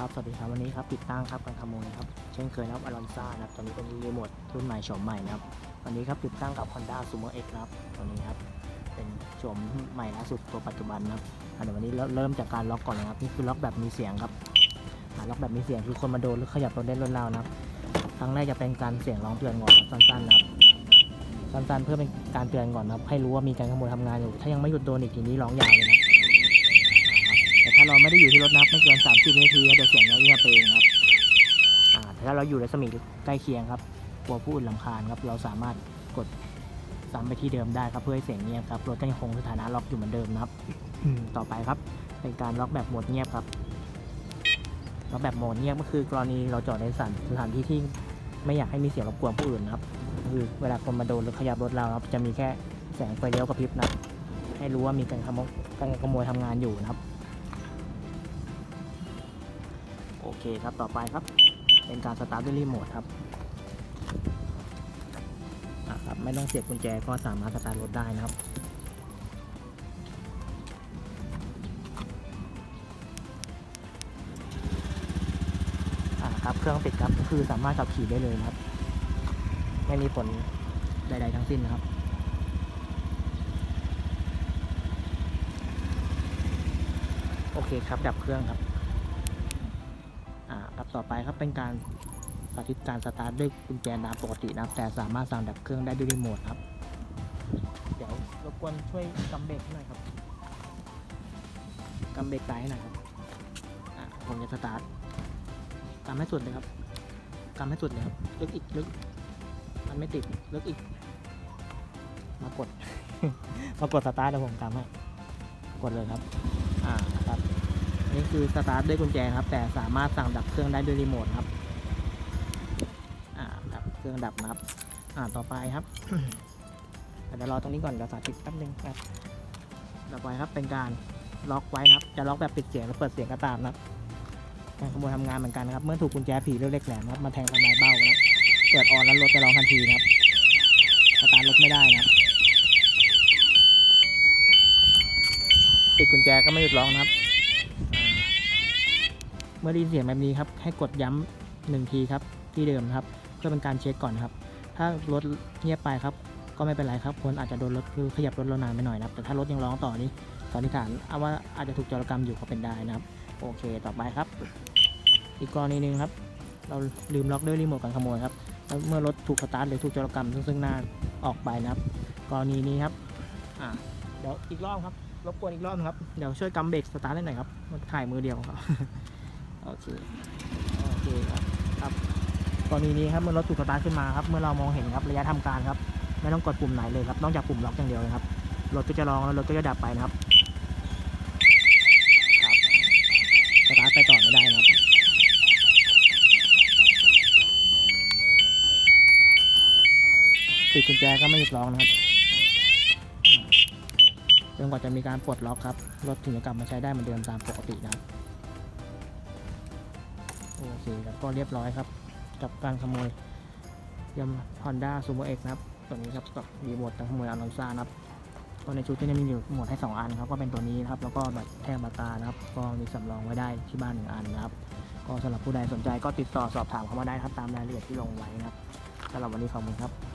ครับสวัสดีครับวันนี้ครับติดตั้งครับการขโมยครับเช่นเคยนะครับอลอนซ่านะครับตอนนี้เป็นรีโมทรุ่นใหม่โฉมใหม่นะครับวันนี้ครับติดตั้งกับ Honda Sumo X นะครับตัวนี้ครับเป็นโฉมใหม่ล่าสุดตัวปัจจุบันนะครับอะเดี๋ยววันนี้เริ่มเริ่มจากการล็อกก่อนเลยครับนี่คือล็อกแบบมีเสียงครับล็อกแบบมีเสียงคือคนมาโดนหรือขยับรถได้รวดเร็วนะครับครั้งแรกจะเป็นการเสียงร้องเตือนก่อนสั้นๆนะครับสั้นๆเพื่อเป็นการเตือนก่อนนะครับให้รู้ว่ามีการขโมยทำงานอยู่ ถ้ายังไม่หยุดโดนอีกทีนี้ร้องยาวเลยนะครับ แต่ถ้าเราไม่ได้อยู่ที่รถนะครับไม่เกิน 30 นาทีครับเดี๋ยวเสียงเงียบไปเองครับแต่ถ้าเราอยู่ในสมีใกล้เคียงครับกลัวผู้อื่นลำคาญครับเราสามารถกดซ้ำไปที่เดิมได้ครับเพื่อให้เสียงเงียบครับรถก็ยังคงสถานะล็อกอยู่เหมือนเดิมนะครับต่อไปครับ เป็นการล็อกแบบโหมดเงียบครับล็อกแบบโหมดเงียบก็คือกรณีเราจอดในสถานสถานที่ที่ไม่อยากให้มีเสียงรบกวนผู้อื่นนะครับคือเวลาคนมาโดนหรือขยับรถเราครับจะมีแค่แสงไฟเลี้ยวกระพริบนะให้รู้ว่ามีการขโมยการขโมยทำงานอยู่นะครับ โอเคครับต่อไปครับ เป็นการสตาร์ทด้วยรีโมทครับครับไม่ต้องเสียบกุญแจก็สามารถสตาร์ทรถได้นะครับครับเครื่องติดครับก็คือสามารถขับขี่ได้เลยนะครับ ไม่มีผลใด ๆ ทั้งสิ้นนะครับโอเคครับดับเครื่องครับ ต่อไปครับเป็นการสาธิตการสตาร์ทด้วยกุญแจน้ำปกตินะครับ แต่สามารถสั่งดับเครื่องได้ด้วยรีโมทครับ เดี๋ยวรบกวนช่วยกำเบรกหน่อยครับกำเบรกซ้ายให้หน่อยครับอ่าผมจะสตาร์ทกำให้สุดเลยครับกำให้สุดเลยครับลึกอีกลึกมันไม่ติดลึกอีก มากด มากดสตาร์ทเดี๋ยวผมกำให้กดเลยครับ อ่าครับ นนี้คือสตาร์ทด้วยกุญแจครับ แต่สามารถสั่งดับเครื่องได้ด้วยรีโมทครับ อ่าดับเครื่องดับนะครับ อ่าต่อไปครับเดี๋ยวรอตรงนี้ก่อนเดี๋ยวสาธิตแป๊บนึงครับต่อไปครับเป็นการล็อกไว้นะครับ จะล็อกแบบปิดเสียงหรือเปิดเสียงก็ตามนะครับการขโมยทำงานเหมือนกันนะครับ เมื่อถูกกุญแจผีเล็กแหลมครับมาแทงทำลายเบ้านะครับเปิดออนแล้วรถจะร้องทันทีนะครับสตาร์ทรถไม่ได้นะครับปิดกุญแจก็ไม่หยุดร้องนะครับ เมื่อได้ยินเสียงแบบนี้ครับให้กดย้ำหนึ่งทีครับที่เดิมครับ เพื่อเป็นการเช็คก่อนครับ ถ้ารถเงียบไปครับ ก็ไม่เป็นไรครับคนอาจจะโดนรถคือขยับรถเรานานไปหน่อยนะครับแต่ถ้ารถยังร้องต่อนี่สันนิษฐานเอาว่าอาจจะถูกโจรกรรมอยู่ก็เป็นได้นะครับ โอเคต่อไปครับ อีกกรณีหนึ่งครับ เราลืมล็อกด้วยรีโมทการขโมยครับแล้วเมื่อรถถูกสตาร์ทหรือถูกโจรกรรมซึ่งซึ่งหน้าออกไปนะครับ กรณีนี้ครับอ่าเดี๋ยวอีกรอบครับรบกวนอีกรอบนะครับเดี๋ยวช่วยกำเบรกสตาร์ทห้หน่อยครับมันถ่ายมือเดียวครับ โอเคโอเคครับครับกรณีนี้ครับเมื่อรถถูกสตาร์ทขึ้นมาครับเมื่อเรามองเห็นครับระยะทำการครับ ไม่ต้องกดปุ่มไหนเลยครับนอกจากปุ่มล็อกอย่างเดียวเลยครับรถก็จะร้องแล้วรถก็จะดับไปนะครับครับสตาร์ทไปต่อไม่ได้นะครับปิดกุญแจก็ไม่หยุดร้องนะครับจนกว่าจะมีการปลดล็อกครับรถถึงจะกลับมาใช้ได้เหมือนเดิมตามปกตินะครับ โอเคครับก็เรียบร้อยครับ กับการขโมยยม Honda Sumo X นะครับ ตัวนี้ครับกับรีโมทการขโมยอารอนซ่านะครับก็ในชุดที่มีอยู่หมดให้ 2 อันครับ ก็เป็นตัวนี้นะครับ แล้วก็แบบแท่งปากกานะครับ ก็มีสำรองไว้ได้ที่บ้านหนึ่งอันนะครับ ก็สำหรับผู้ใดสนใจก็ติดต่อสอบถามเข้ามาได้ครับตามรายละเอียดที่ลงไว้นะครับสำหรับวันนี้ขอบคุณครับ